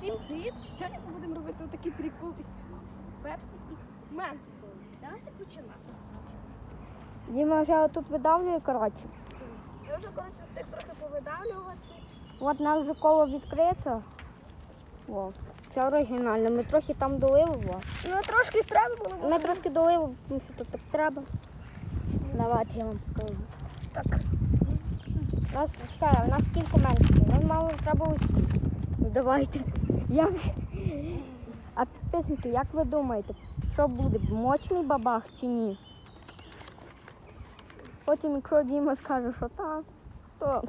Всім привіт! Сьогодні ми будемо робити отакий прикол із пепсі і ментосом. Давайте починати. Діма вже тут видавлює, коротше. Я вже коротше встиг трохи повидавлювати. От нам вже коло відкрито. О, це оригінально. Ми трохи там долили. О. Ну трошки треба було. Ми трошки долили, тому що тут так треба. Давайте я вам покажу. Так. У нас, чекай, у нас скільки менше? Нам мало треба ось. Ну давайте. Як... А підписники, як ви думаєте, що буде? Мощний бабах чи ні? Потім, якщо Діма скаже, що так, то.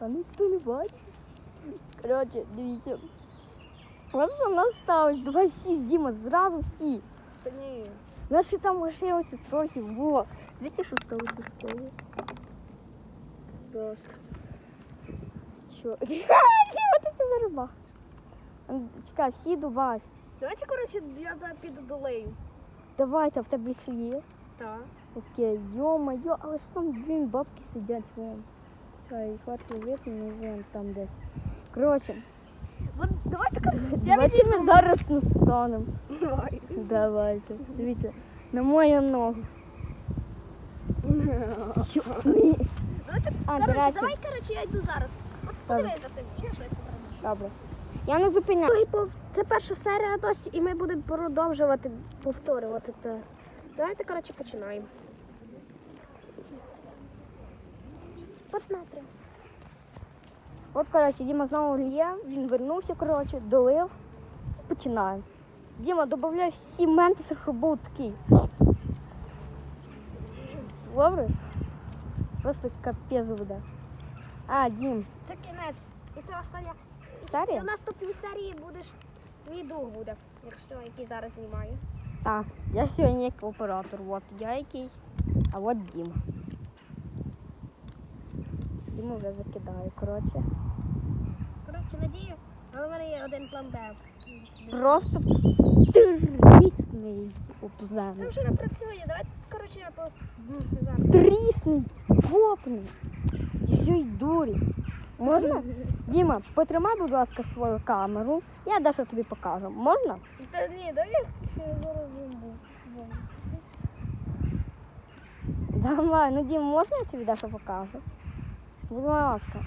А ніхто не бачить. Коротше, дивіться. Ось що в нас сталося. Давай всі, Діма, зразу всі. Та ні. Наші там лишилося трохи. Во. Дивіться, що сталося з того. Просто. Що? Діма, ти це зарубах. Чекай, всі добавь. Давайте, коротше, я зараз піду долею. Давайте, а в тебе ще є. Так. Окей, йо-моє, але ж там дві бабки сидять вон. Чекай, хватить видно, ну вон там десь. Коротше, От давайте коротше, я давайте ми зараз настанемо. Давай. Давайте. Дивіться, на мою ногу. Давайте, А, коротше, давайте. давай, коротше, я йду зараз. От Добре. подивись за цим. Я швидко. Добре. Я не зупиняю. Це перша серія досі, і ми будемо продовжувати повторювати. Давайте, коротше, починаємо. От метри. От, коротше, Діма знову лє, він вернувся, коротше, долив. Починаємо. Діма, додай всі ментуси, щоб був такий. Добре? Просто капець буде. А, Дім, Це кінець. І це остання. серія? В наступній серії будеш друг буде, якщо який зараз знімаю. Так, я сьогодні як оператор. От я який, а от Діма. Діма вже закидає, коротше. Коротше, надію, але в мене є один план Б. Просто трісний Це обзем. вже не працює. Давайте, коротше, я по ну. Трісний, гопний. І ще й дурі. Можна? Діма, потримай, будь ласка, свою камеру. Я дещо тобі покажу. Можна? Та ні, дай я зараз буду. Давай, ну Дім, можна я тобі дещо покажу? Будь ласка.